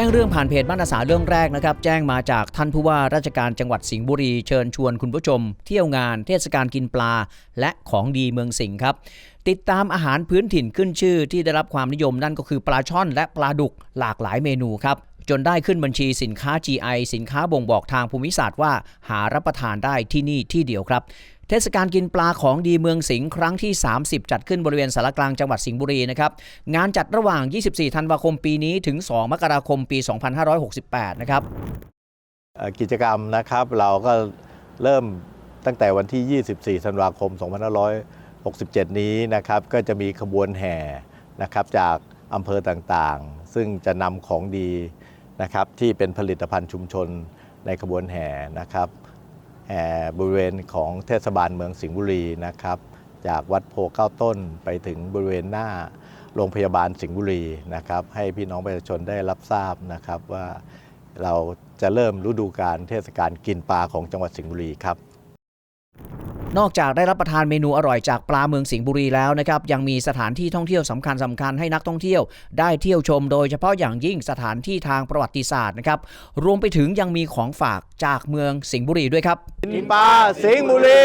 จ้งเรื่องผ่านเพจบ้านอาสาเรื่องแรกนะครับ แจ้งมาจากท่านผู้ว่าราชการจังหวัดสิงห์บุรีเชิญชวนคุณผู้ชม เที่ยวงานเทศกาลกินปลา และของดีเมืองสิงห์ครับ ติดตามอาหารพื้นถิ่นขึ้นชื่อที่ได้รับความนิยมนั่นก็คือปลาช่อนและปลาดุกหลากหลายเมนูครับจนได้ขึ้นบัญชีสินค้า GI สินค้าบ่งบอกทางภูมิศาสตร์ว่าหารับประทานได้ที่นี่ที่เดียวครับ เทศกาลกินปลาของดีเมืองสิงห์ครั้งที่ 30 จัดขึ้นบริเวณสารกลางจังหวัดสิงห์บุรีนะครับงานจัดระหว่าง 24 ธันวาคมปีนี้ถึง 2 มกราคมปี 2568 นะครับกิจกรรมนะครับเราก็เริ่มตั้งแต่วันที่ 24 ธันวาคม 2567 นี้นะครับก็จะมีขบวนแห่นะครับจากอำเภอต่างๆ ซึ่งจะนำของดีนะครับที่เป็นผลิตภัณฑ์ชุมชนในขบวนแห่นะครับ บริเวณของเทศบาลเมืองสิงห์บุรีนะครับ จากวัดโพเก้าต้นไปถึงบริเวณหน้าโรงพยาบาลสิงห์บุรีนะครับ ให้พี่น้องประชาชนได้รับทราบนะครับว่าเราจะเริ่มฤดูการเทศกาลกินปลาของจังหวัดสิงห์บุรีครับ นอกจากได้รับประทานเมนูอร่อยจากปลาเมืองสิงห์บุรีแล้วนะครับยังมีสถานที่ท่องเที่ยวสำคัญสำคัญให้นักท่องเที่ยว ได้เที่ยวชมโดยเฉพาะอย่างยิ่งสถานที่ทางประวัติศาสตร์นะครับรวมไปถึงยังมีของฝากจากเมืองสิงห์บุรีด้วยครับกินปลาสิงห์บุรี